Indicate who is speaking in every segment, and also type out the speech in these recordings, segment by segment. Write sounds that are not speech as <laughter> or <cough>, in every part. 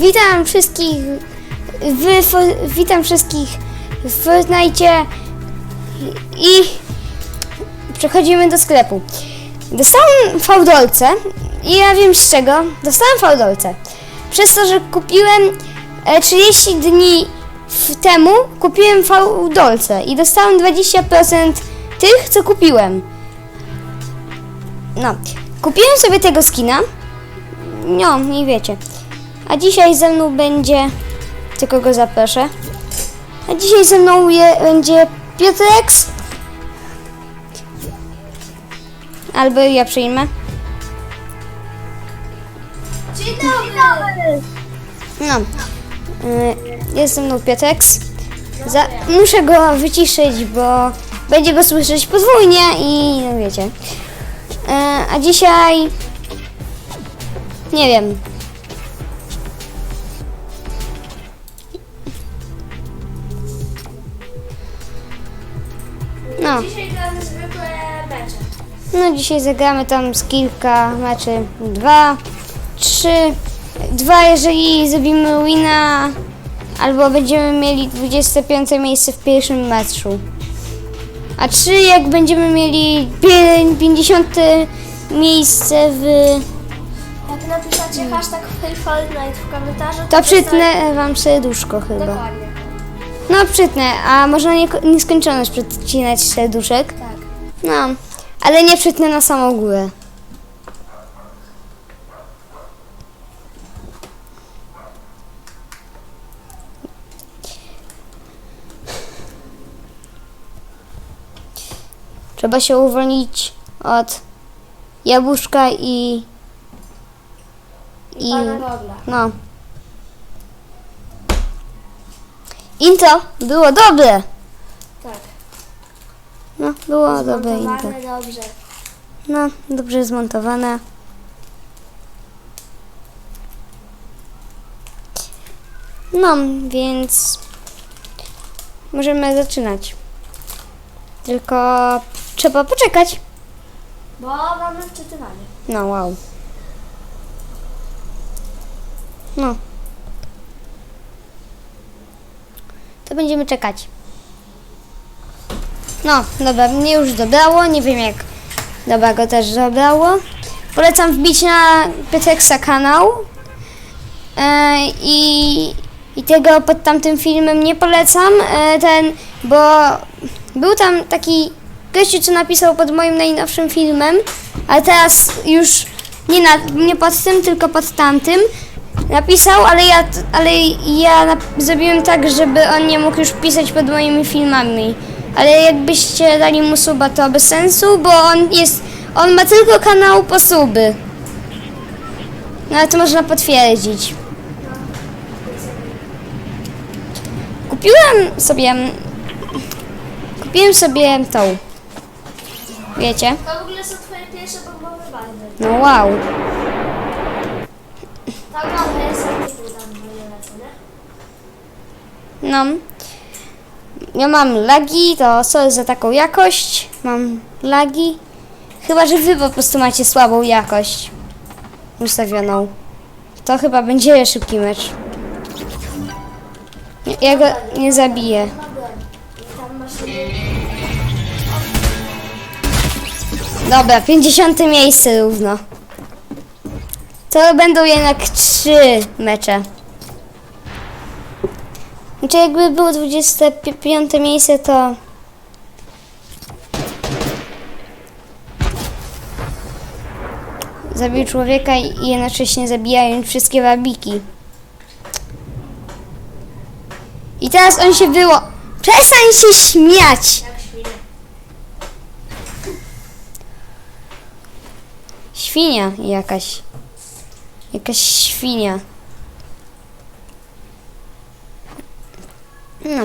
Speaker 1: Witam wszystkich w, witam wszystkich w Fortnite i przechodzimy do sklepu. Dostałem fałdolce i ja wiem z czego. Dostałem fałdolce. Przez to, że kupiłem e, 30 dni w temu kupiłem fałdolce i dostałem 20% tych, co kupiłem. No, kupiłem sobie tego skina. No, nie wiecie. A dzisiaj ze mną będzie. Tylko go zaproszę. A dzisiaj ze mną je, będzie Piotreks. Albo ja przyjmę.
Speaker 2: Dzień dobry!
Speaker 1: No. Y, Jest ze mną Piotreks. Za, muszę go wyciszyć, bo będzie go słyszeć podwójnie i no wiecie. Y, A dzisiaj. Nie wiem. No.
Speaker 2: Dzisiaj gramy zwykłe mecze.
Speaker 1: No dzisiaj zagramy tam z kilka meczy. Dwa, trzy, dwa jeżeli zrobimy wina, albo będziemy mieli 25 miejsce w pierwszym meczu. A trzy jak będziemy mieli pię- 50 miejsce w...
Speaker 2: Jak napiszecie hashtag Fortnite w komentarzu,
Speaker 1: To przytnę wam serduszko chyba.
Speaker 2: Dokładnie.
Speaker 1: No przytnę, a można nie, nieskończoność przycinać serduszek.
Speaker 2: Tak.
Speaker 1: No, ale nie przytnę na samą górę. Trzeba się uwolnić od jabłuszka i...
Speaker 2: I Gogla.
Speaker 1: No. Intro było dobre.
Speaker 2: Tak.
Speaker 1: No, było dobre intro.
Speaker 2: Zmontowane dobrze.
Speaker 1: No, dobrze zmontowane. No, więc możemy zaczynać. Tylko trzeba poczekać.
Speaker 2: Bo mamy wczytywanie.
Speaker 1: No, wow. No. To będziemy czekać. No, dobra, mnie już dobrało. Nie wiem jak dobra go też dobrało. Polecam wbić na Pioteksa kanał. E, i, I tego pod tamtym filmem nie polecam. E, ten, bo był tam taki gościu, co napisał pod moim najnowszym filmem, ale teraz już nie, na, nie pod tym, tylko pod tamtym. Napisał, ale ja, ale ja zrobiłem tak, żeby on nie mógł już pisać pod moimi filmami. Ale jakbyście dali mu suba, to bez sensu, bo on jest, on ma tylko kanał po suby. No ale to można potwierdzić. Kupiłem sobie, kupiłem sobie tą, wiecie?
Speaker 2: To w ogóle są twoje pierwsze bombowe bandy.
Speaker 1: No wow.
Speaker 2: Ta bomba jest artykuł tam moje lecą, nie?
Speaker 1: No. Ja mam lagi, to sorry za taką jakość. Mam lagi. Chyba, że wy po prostu macie słabą jakość ustawioną. To chyba będzie szybki mecz. Ja go nie zabiję. Dobra, 50 miejsce równo. To będą jednak trzy mecze. Znaczy jakby było 25 miejsce, to... Zabił człowieka i jednocześnie zabijając wszystkie wabiki. I teraz on się było... Przestań się śmiać! Świnia jakaś. Jakaś świnia. No.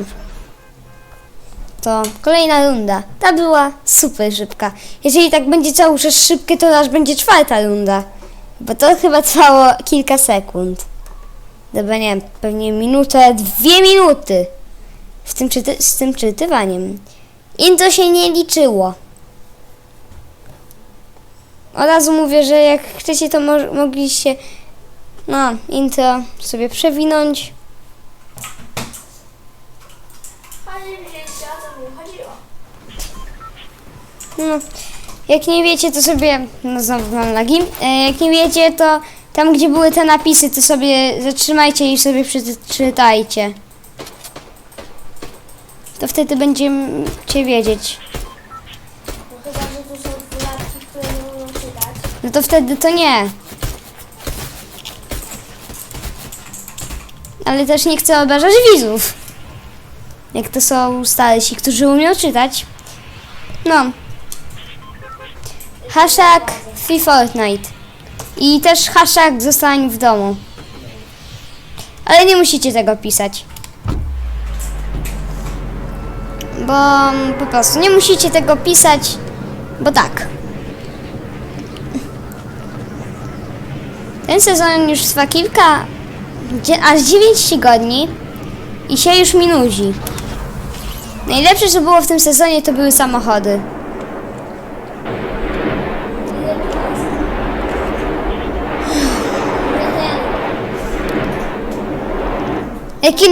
Speaker 1: To kolejna runda. Ta była super szybka. Jeżeli tak będzie cały czas szybkie, to aż będzie czwarta runda. Bo to chyba trwało kilka sekund. Dobra, nie wiem, pewnie minutę, dwie minuty. W tym czyty- z tym czytywaniem. Intro się nie liczyło. Od razu mówię, że jak chcecie, to mo- mogliście No, intro sobie przewinąć. No, jak nie wiecie, to sobie. No znowu mam lagi. E, Jak nie wiecie, to tam, gdzie były te napisy, to sobie zatrzymajcie i sobie przeczytajcie. To wtedy będziecie wiedzieć.
Speaker 2: No
Speaker 1: to wtedy to nie. Ale też nie chcę obrażać widzów. Jak to są starsi, którzy umieją czytać. No. Hashtag Free Fortnite. I też hashtag zostań w domu. Ale nie musicie tego pisać. Bo po prostu nie musicie tego pisać, bo tak. Ten sezon już trwa kilka, aż 9 tygodni i się już mi nudzi. Najlepsze, co było w tym sezonie, to były samochody.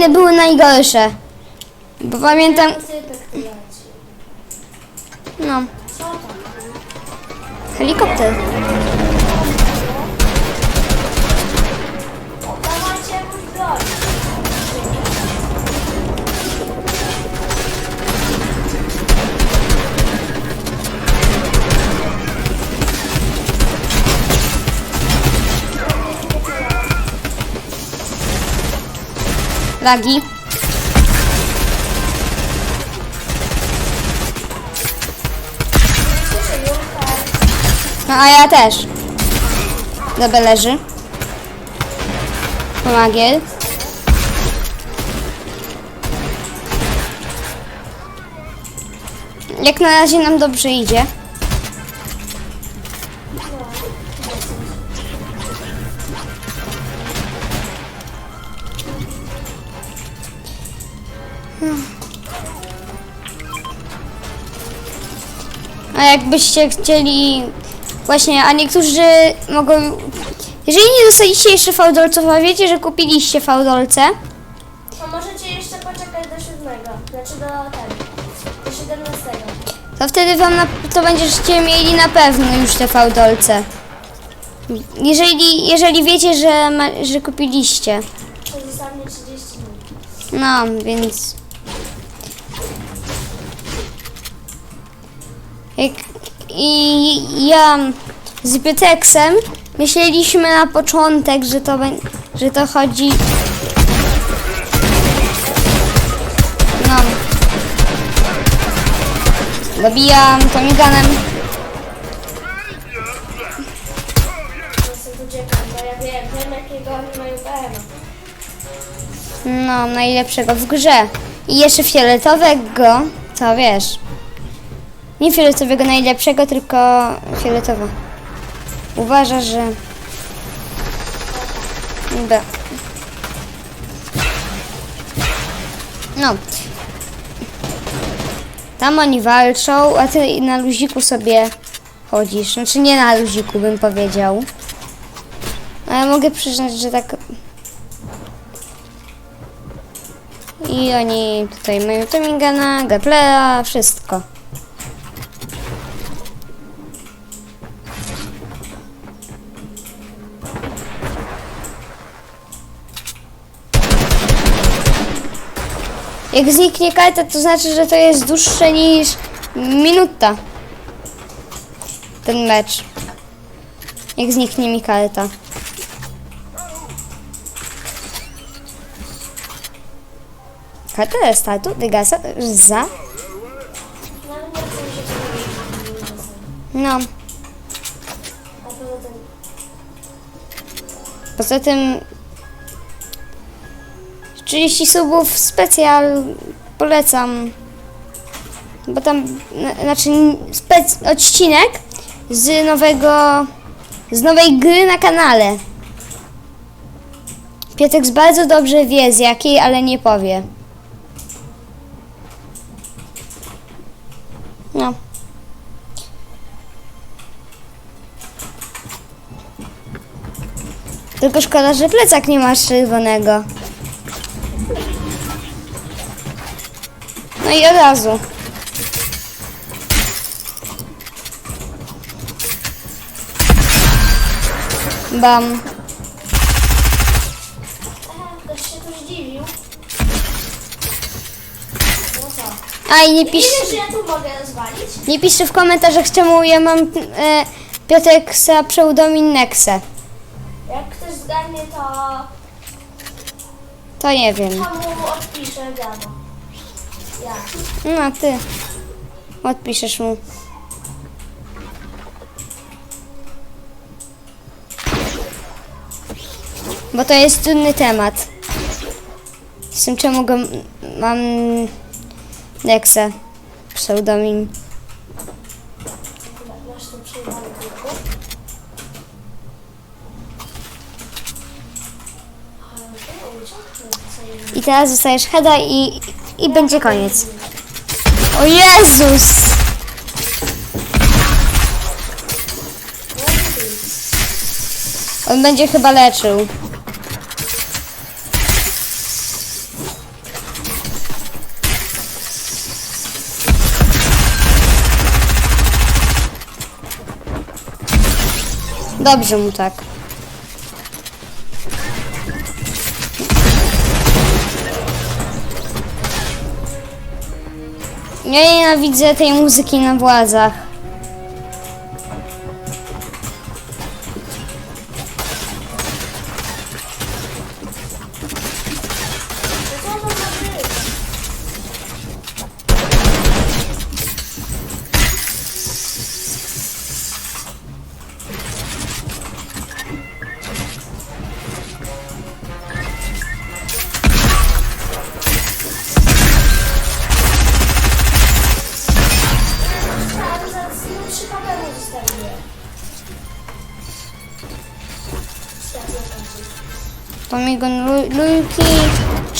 Speaker 1: One były najgorsze. Bo pamiętam, no, helikopter. Lagi. No a ja też. Dobra, leży. Pomagiel. Jak na razie nam dobrze idzie. A jakbyście chcieli właśnie, a niektórzy mogą jeżeli nie dostaliście jeszcze fałdolców, a wiecie, że kupiliście fałdolce,
Speaker 2: To możecie jeszcze poczekać do siódmego. Znaczy do tego. Do siedemnastego.
Speaker 1: to wtedy wam na, to będziecie mieli na pewno już te fałdolce. Jeżeli, jeżeli wiecie, że, ma, że kupiliście.
Speaker 2: To zostanie 30 dni.
Speaker 1: No, więc. I ja z Pioteksem myśleliśmy na początek, że to, że to chodzi. No. Dobijam tomiganem. No, najlepszego w grze. I jeszcze fioletowego, to wiesz. Nie fioletowego najlepszego, tylko fioletowo. Uważa, że... No. Tam oni walczą, a ty na luziku sobie chodzisz. Znaczy nie na luziku, bym powiedział. Ale mogę przyznać, że tak I oni tutaj mają Tomingana, Gaplea, wszystko. Jak zniknie karta, to znaczy, że to jest dłuższe niż minuta. Ten mecz. Jak zniknie mi karta. Karta restartu wygasa za... No,
Speaker 2: poza tym
Speaker 1: 30 subów specjal polecam. Bo tam, na- znaczy spec, odcinek z nowego, z nowej gry na kanale. Piotek bardzo dobrze wie z jakiej, ale nie powie. No. Tylko szkoda, że plecak nie masz czerwonego. I od razu. Bam.
Speaker 2: Ktoś się tu zdziwił. No co?
Speaker 1: A i nie pisz,
Speaker 2: wiesz, że ja tu mogę rozwalić?
Speaker 1: nie piszcie w komentarzach, czemu ja mam e, Pioteksa pseudomin Nexe.
Speaker 2: Jak ktoś zgadnie, to
Speaker 1: To nie wiem.
Speaker 2: komu odpiszę gano.
Speaker 1: No ty. Odpiszesz mu. Bo to jest trudny temat. Z tym czemu go mam Nexe pseudonim. I teraz dostajesz heada i, i będzie koniec. O Jezus! On będzie chyba leczył. Dobrze mu tak. Ja nienawidzę tej muzyki na władzach.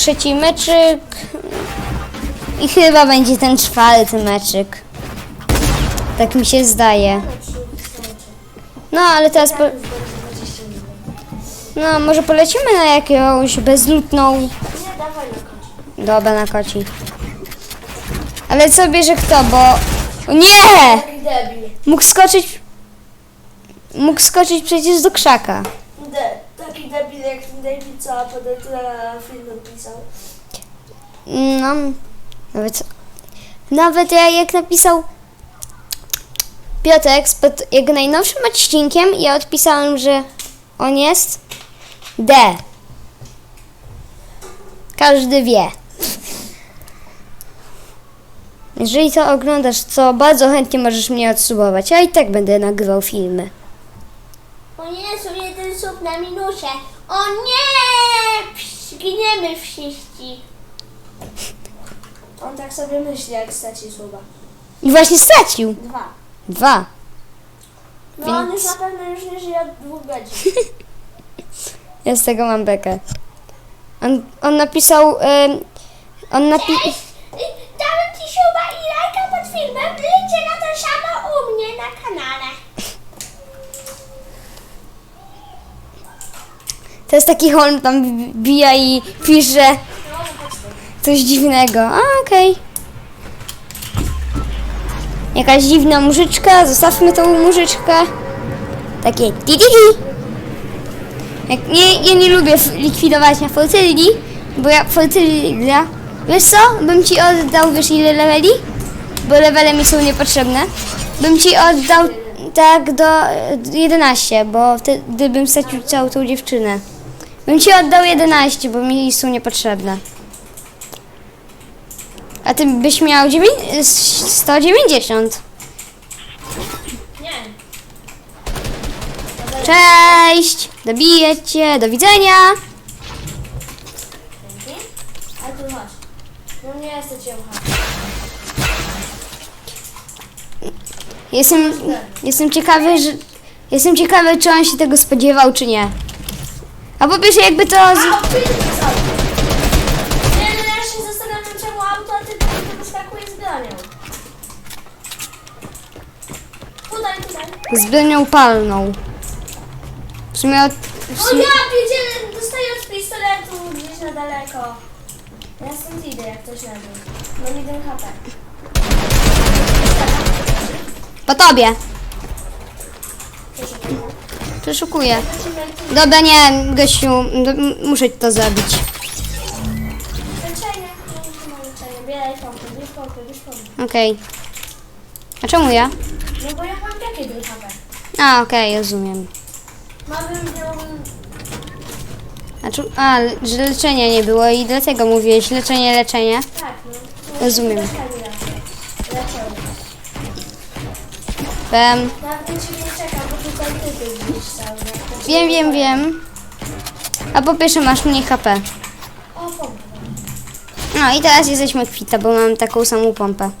Speaker 1: Trzeci meczyk i chyba będzie ten czwarty meczyk. Tak mi się zdaje. No, ale teraz po... No, może polecimy na jakąś
Speaker 2: końcu.
Speaker 1: Dobra, na koci. Ale co bierze kto, bo... O nie! Mógł skoczyć... Mógł skoczyć przecież do krzaka.
Speaker 2: Taki debil jak ten co na film napisał.
Speaker 1: No, nawet, nawet ja jak napisał Piotrek pod jego najnowszym odcinkiem, ja odpisałem, że on jest D. Każdy wie. Jeżeli to oglądasz, to bardzo chętnie możesz mnie odsubować. Ja i tak będę nagrywał filmy.
Speaker 2: O nie, są jeden sub na minusie. O nie! Zginiemy wszyscy. On tak sobie myśli, jak straci słowa.
Speaker 1: I właśnie stracił.
Speaker 2: Dwa.
Speaker 1: Dwa.
Speaker 2: No on
Speaker 1: Więc-
Speaker 2: już na pewno już nie żyje od dwóch godzin. <laughs>
Speaker 1: Ja z tego mam bekę. On, on napisał. em, on napi...
Speaker 2: Dałem ci suba i lajka pod filmem. Liczę na to samo u mnie na kanale.
Speaker 1: To jest taki holm tam bija i pisze coś dziwnego. A, okej. Jakaś dziwna mużyczka, zostawmy tą mużyczkę. Takie di di di. Jak nie, ja nie lubię likwidować na fortylli, bo ja fortylla, wiesz co, bym ci oddał, wiesz ile leveli? Bo levele mi są niepotrzebne. Bym ci oddał tak do e, 11, bo wtedy bym stracił całą tą dziewczynę. Bym ci oddał 11, bo mi są niepotrzebne. A ty byś miał dziewię- 190.
Speaker 2: Nie.
Speaker 1: Cześć! Dobiję cię, do widzenia!
Speaker 2: Dzięki. A tu chodź. No nie chcę cię.
Speaker 1: Jestem, jestem ciekawy, że... Jestem ciekawy, czy on się tego spodziewał, czy nie. A po pierwsze, jakby to... Z...
Speaker 2: A, co? Nie, no ja się zastanawiam, czemu auto tylko nie wyskakuje z bronią. Tutaj, tutaj.
Speaker 1: z bronią palną. W sumie od, w
Speaker 2: O
Speaker 1: sumie...
Speaker 2: ja pierdzielę, dostaję od pistoletu gdzieś na daleko. Ja stąd idę, jak ktoś na dół. Mam jeden HP.
Speaker 1: Po tobie.
Speaker 2: Proszę.
Speaker 1: Przeszukuję. Dobra, nie, gościu, muszę to
Speaker 2: pompę.
Speaker 1: Okej. A czemu ja?
Speaker 2: No bo ja mam takie HP.
Speaker 1: A, okej, rozumiem.
Speaker 2: Małbym, miałbym...
Speaker 1: A, czu- a, że leczenia nie było i dlatego mówiłeś leczenie, leczenie.
Speaker 2: Tak, no.
Speaker 1: Rozumiem.
Speaker 2: Leczenie.
Speaker 1: Wiem,
Speaker 2: Nawet nie czekam,
Speaker 1: wiem, wiem, wiem. A po pierwsze masz mniej HP. No i teraz jesteśmy kwita, bo mam taką samą pompę.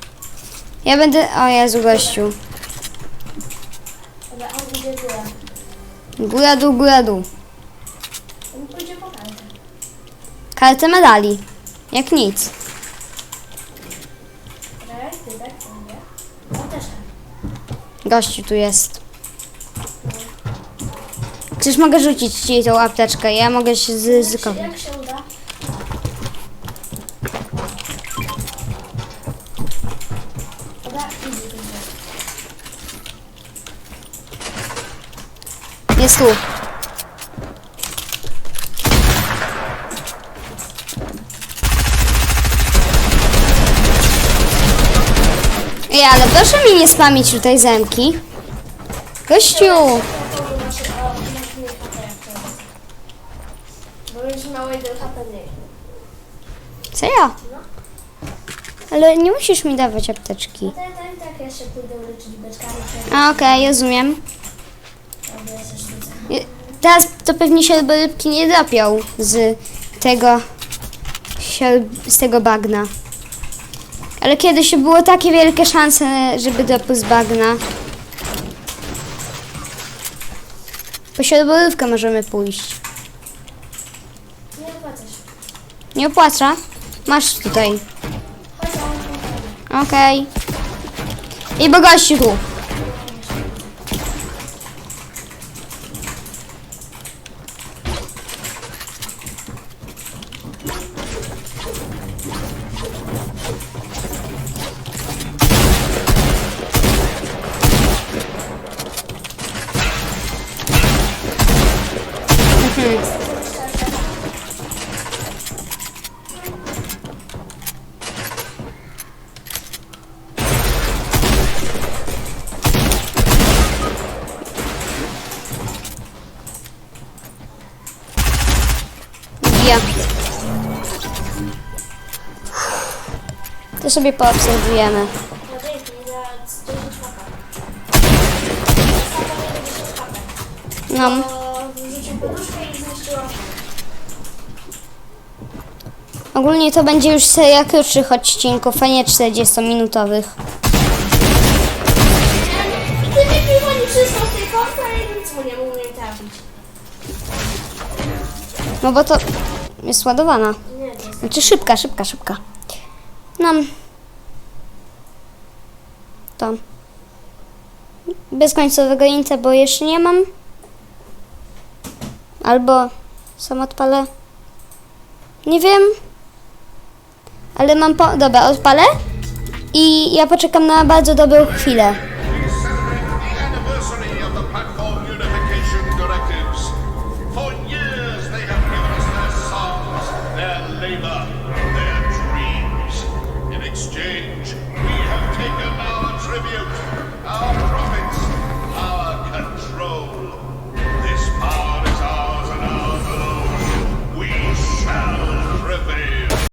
Speaker 1: Ja będę... O Jezu, gościu. Góra, dół, góra, dół.
Speaker 2: Kartę.
Speaker 1: Medali. Jak nic. Gościu tu jest. Czyż mogę rzucić ci tą apteczkę? Ja mogę się zryzykować.
Speaker 2: jak się uda? Dobra, idzie tu.
Speaker 1: Jest tu. Ej, ale proszę mi nie spamić tutaj zemki. Gościu!
Speaker 2: Bo już mało jeden HP.
Speaker 1: Co ja? Ale nie musisz mi dawać apteczki.
Speaker 2: Ja tak, tak pójdę leczyć.
Speaker 1: A, okej, rozumiem. Teraz to pewnie się rybki nie drapią z tego z tego bagna. Ale kiedyś było takie wielkie szanse, żeby dropły z bagna. Po siorborówkę możemy pójść.
Speaker 2: Nie opłaca się.
Speaker 1: Nie opłaca? Masz tutaj. Okej. I bo To sobie poobserwujemy.
Speaker 2: No dzięki, za 10 HP. Sama nie będzie 10 HP. To wrzucił poduszkę i zniszczyło.
Speaker 1: Ogólnie to będzie już seria krótszych odcinków, a nie 40-minutowych.
Speaker 2: Ty mi piwo nie przysłał tej pompy, a nic mu nie trafić.
Speaker 1: No bo to jest ładowana. Znaczy szybka, szybka, szybka. Nam. To. Bez końcowego inta, bo jeszcze nie mam. Albo sam odpalę. Nie wiem. Ale mam po... Dobra, odpalę. I ja poczekam na bardzo dobrą chwilę.